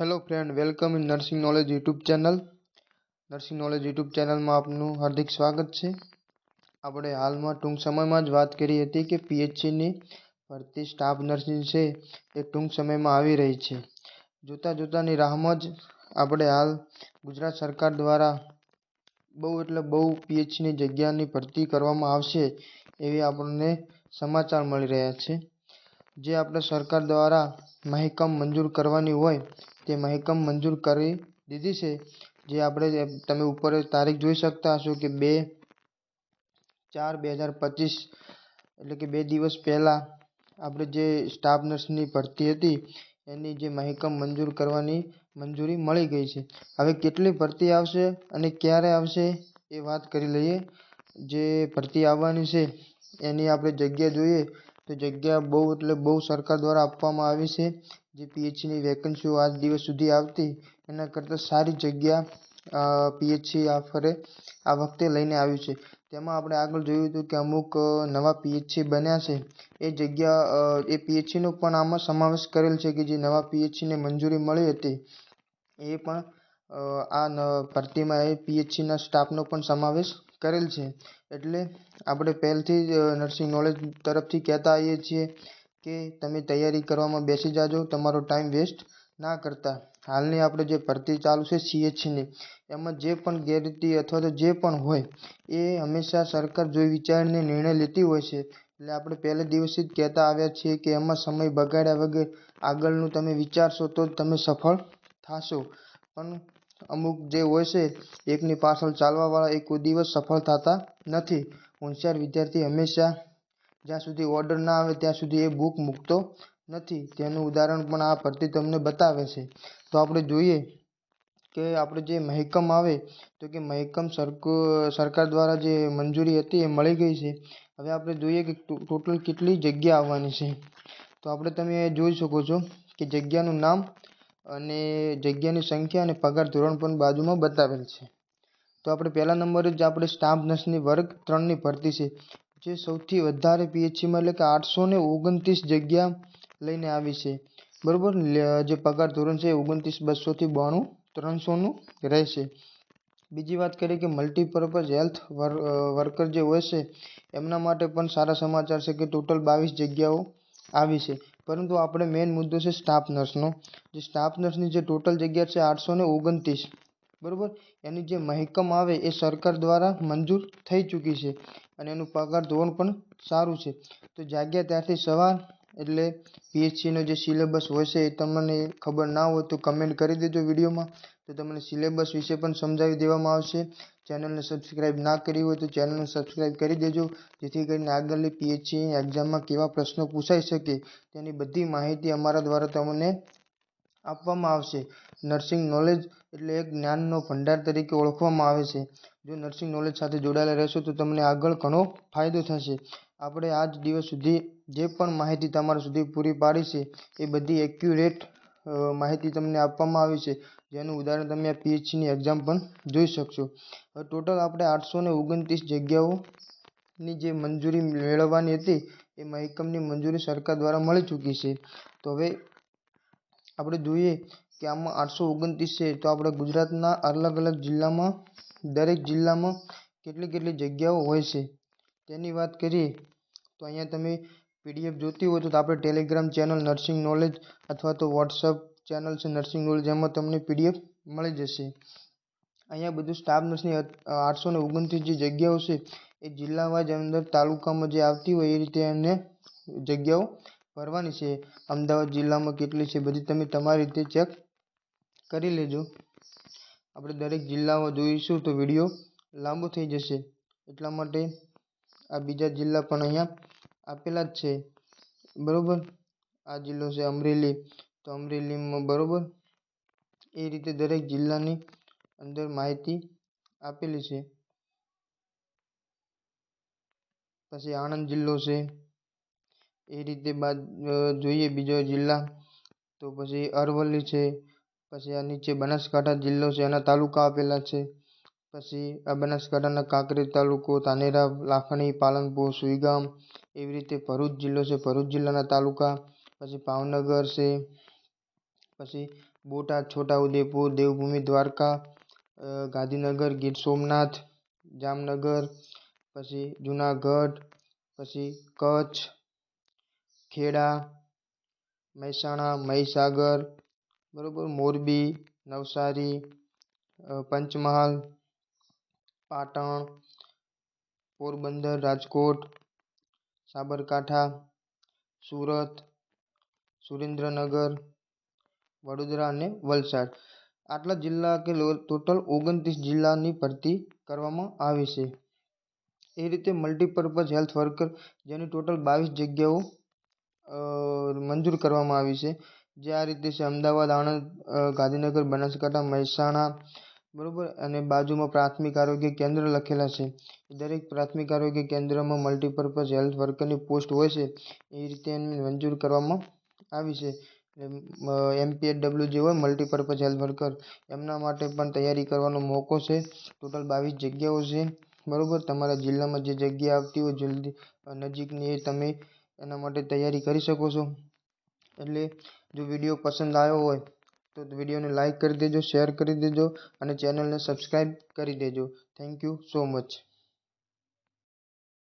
Hello friend welcome in nursing knowledge YouTube channel nursing knowledge YouTube ચેનલમાં આપનું હાર્દિક સ્વાગત છે. આપણે હાલમાં ટૂંક સમયમાં જ વાત કરી હતી કે પીએચસીની ભરતી સ્ટાફ નર્સિંગ છે એ ટૂંક સમયમાં આવી રહી છે. જોતાં જોતાંની રાહમાં જ આપણે હાલ ગુજરાત સરકાર દ્વારા બહુ એટલે બહુ પીએચસીની જગ્યાની ભરતી કરવામાં આવશે એવી આપણને સમાચાર મળી રહ્યા છે. જે આપણે સરકાર દ્વારા મહેકમ મંજૂર કરવાની હોય તે મહેકમ મંજૂર કરી દીધી છે, જે આપણે તમે ઉપર તારીખ જોઈ શકતા હશો કે બે ચાર બે હજાર પચીસ, એટલે કે બે દિવસ પહેલાં આપણે જે સ્ટાફ નર્સની ભરતી હતી, એની જે મહેકમ મંજૂર કરવાની મંજૂરી મળી ગઈ છે. હવે કેટલી ભરતી આવશે અને ક્યારે આવશે એ વાત કરી લઈએ. જે ભરતી આવવાની છે, એની આપણે જગ્યા જોઈએ. તો જગ્યા બહુ, એટલે બહુ સરકાર દ્વારા આપવામાં આવી છે. જે પીએચસીની વેકન્સીઓ આજ દિવસ સુધી આવતી, એના કરતાં સારી જગ્યા પીએચસી આ ફરે આ વખતે લઈને આવ્યું છે. તેમાં આપણે આગળ જોયું હતું કે અમુક નવા પીએચસી બન્યા છે. એ જગ્યા એ પીએચસીનો પણ આમાં સમાવેશ કરેલ છે કે જે નવા પીએચસીને મંજૂરી મળી હતી. એ પણ આ ભરતીમાં એ પીએચસીના સ્ટાફનો પણ સમાવેશ કરેલ છે. એટલે આપણે પહેલથી જ નર્સિંગ નોલેજ તરફથી કહેતા આવીએ છીએ કે તમે તૈયારી કરવામાં બેસી જાજો, તમારો ટાઈમ વેસ્ટ ના કરતા. હાલની આપણે જે ભરતી ચાલુ છે સીએચસીની એમાં જે પણ ગેરરીતિ અથવા તો જે પણ હોય, એ હંમેશા સરકાર જોઈ વિચારીને નિર્ણય લેતી હોય છે. એટલે આપણે પહેલે દિવસથી જ કહેતા આવ્યા છીએ કે એમાં સમય બગાડ્યા વગર આગળનું તમે વિચારશો તો જ તમે સફળ થશો. પણ અમુક જે હોય છે, એકની પાછળ ચાલવાવાળા એ કોઈ દિવસ સફળ થતા નથી. હોશિયાર વિદ્યાર્થી હંમેશા જ્યાં સુધી ઓર્ડર ના આવે ત્યાં સુધી એ બુક મૂકતો નથી. તેનું ઉદાહરણ પણ આ પરથી તમને બતાવે છે. તો આપણે જોઈએ કે આપણે જે મહેકમ આવે, તો કે મહેકમ સરકાર દ્વારા જે મંજૂરી હતી એ મળી ગઈ છે. હવે આપણે જોઈએ કે ટોટલ કેટલી જગ્યા આવવાની છે. તો આપણે તમે જોઈ શકો છો કે જગ્યાનું નામ અને જગ્યાની સંખ્યા અને પગાર ધોરણ પણ બાજુમાં બતાવેલ છે. તો આપણે પહેલા નંબરે જ આપણે સ્ટાફ નર્સની વર્ગ ત્રણની ભરતી છે. જે સૌથી વધારે પીએચસીમાં એટલે કે આઠસો ને ઓગણત્રીસ જગ્યા લઈને આવી છે. બરાબર? જે પગાર ધોરણ છે ઓગણત્રીસ બસોથી બાણું ત્રણસોનું રહેશે. બીજી વાત કરીએ કે મલ્ટીપર્પઝ હેલ્થ વર્કર જે હોય છે, એમના માટે પણ સારા સમાચાર છે કે ટોટલ બાવીસ જગ્યાઓ આવી છે. પરંતુ આપણે મેઇન મુદ્દો છે સ્ટાફ નર્સનો જે સ્ટાફ નર્સની જે ટોટલ જગ્યા છે આઠસો ને ઓગણત્રીસ. બરાબર? એની જે મહેકમ આવે એ સરકાર દ્વારા મંજૂર થઈ ચૂકી છે. અને એનું પગાર ધોરણ પણ સારું છે. તો જાગ્યા ત્યારથી સવાર એટલે પીએચસીનો જે સિલેબસ હોય છે એ તમને ખબર ના હોય તો કમેન્ટ કરી દેજો વિડીયોમાં. તો તમને સિલેબસ વિશે પણ સમજાવી દેવામાં આવશે. ચેનલને સબસ્ક્રાઇબ ના કરી હોય તો ચેનલને સબસ્ક્રાઈબ કરી દેજો. જેથી કરીને આગળની પીએચસી એક્ઝામમાં કેવા પ્રશ્નો પૂછાઈ શકે તેની બધી માહિતી અમારા દ્વારા તમને આપવામાં આવશે. નર્સિંગ નોલેજ એટલે એક જ્ઞાનનો ભંડાર તરીકે ઓળખવામાં આવે છે. જો નર્સિંગ નોલેજ સાથે જોડાયેલા રહેશો તો તમને આગળ ઘણો ફાયદો થશે. આપણે આજ દિવસ સુધી જે પણ માહિતી તમારા સુધી પૂરી પાડી છે, એ બધી એક્યુરેટ માહિતી તમને આપવામાં આવી છે. જેનું ઉદાહરણ તમે આ પીએચસીની એક્ઝામ પણ જોઈ શકશો. હવે ટોટલ આપણે આઠસો ને ઓગણત્રીસ જગ્યાઓની જે મંજૂરી મેળવવાની હતી, એ મહેકમની મંજૂરી સરકાર દ્વારા મળી ચૂકી છે. તો હવે આપણે જોઈએ કે આમાં આઠસો ઓગણત્રીસ છે, તો આપણે ગુજરાતના અલગ અલગ જિલ્લામાં, દરેક જિલ્લામાં કેટલી કેટલી જગ્યાઓ હોય છે. તેની વાત કરીએ તો અહીંયા તમે પીડીએફ જોતી હોય તો આપણે ટેલિગ્રામ ચેનલ નર્સિંગ નોલેજ અથવા તો વોટ્સઅપ ચેનલ છે નર્સિંગ નોલેજ એમાં તમને પીડીએફ મળી જશે. અહીંયા બધું સ્ટાફ નર્સની આઠસો ને ઓગણત્રીસ જે જગ્યાઓ છે, એ જિલ્લા વાઇઝ અંદર તાલુકામાં જે આવતી હોય એ રીતે એમને જગ્યાઓ ભરવાની છે. અમદાવાદ જિલ્લામાં કેટલી છે બધી તમે તમારી રીતે ચેક કરી લેજો. આપણે દરેક જિલ્લાઓ જોઈશું તો વીડિયો લાંબો થઈ જશે. એટલા માટે આ બીજા જિલ્લા પણ અહીંયા આપેલા જ છે. બરાબર? આ જિલ્લો છે અમરેલી. તો અમરેલીમાં બરાબર? એ રીતે દરેક જિલ્લાની અંદર માહિતી આપેલી છે. પછી આણંદ જિલ્લો છે. એ રીતે બાદ જોઈએ બીજો જિલ્લા. તો પછી અરવલ્લી છે. પછી આ નીચે બનાસકાંઠા જિલ્લો છે. એના તાલુકા આપેલા છે. પછી આ બનાસકાંઠાના કાંકરેજ તાલુકો ધાનેરા, લાખણી, પાલનપુર, સુઈગામ એવી રીતે ભરૂચ જિલ્લો છે. ભરૂચ જિલ્લાના તાલુકા, પછી ભાવનગર છે, પછી બોટાદ, છોટાઉદેપુર, દેવભૂમિ, દ્વારકા ગાંધીનગર, ગીર સોમનાથ, જામનગર, પછી જુનાગઢ, પછી કચ્છ, ખેડા, મહેસાણા, મહીસાગર, બરાબર મોરબી, નવસારી પંચમહાલ પાટણ, પોરબંદર, રાજકોટ, સાબરકાંઠા, સુરત, સુરેન્દ્રનગર, વડોદરા અને વલસાડ. આટલા જિલ્લા કે ટોટલ ઓગણત્રીસ જિલ્લાની ભરતી કરવામાં આવી છે. એ રીતે મલ્ટીપર્પઝ હેલ્થ વર્કર જેની ટોટલ બાવીસ જગ્યાઓ મંજૂર કરવામાં આવી છે. જે આ રીતે છે, અમદાવાદ, આણંદ ગાંધીનગર, બનાસકાંઠા, મહેસાણા બરાબર? અને બાજુમાં પ્રાથમિક આરોગ્ય કેન્દ્ર લખેલા છે. દરેક પ્રાથમિક આરોગ્ય કેન્દ્રમાં મલ્ટીપર્પઝ હેલ્થ વર્કરની પોસ્ટ હોય છે. એ રીતે એની મંજૂર કરવામાં આવી છે. એમપીએડબલ્યુ જે હોય મલ્ટીપર્પઝ હેલ્થ વર્કર એમના માટે પણ તૈયારી કરવાનો મોકો છે. ટોટલ બાવીસ જગ્યાઓ છે. બરાબર? તમારા જિલ્લામાં જે જગ્યા આવતી હોય, જલ્દી, નજીકની એ તમે એના માટે તૈયારી કરી શકો છો. એટલે, જો વીડિયો પસંદ આવ્યો હોય તો વિડીયોને લાઇક કરી દેજો, શેર કરી દેજો અને ચેનલને સબસ્ક્રાઈબ કરી દેજો. Thank you so much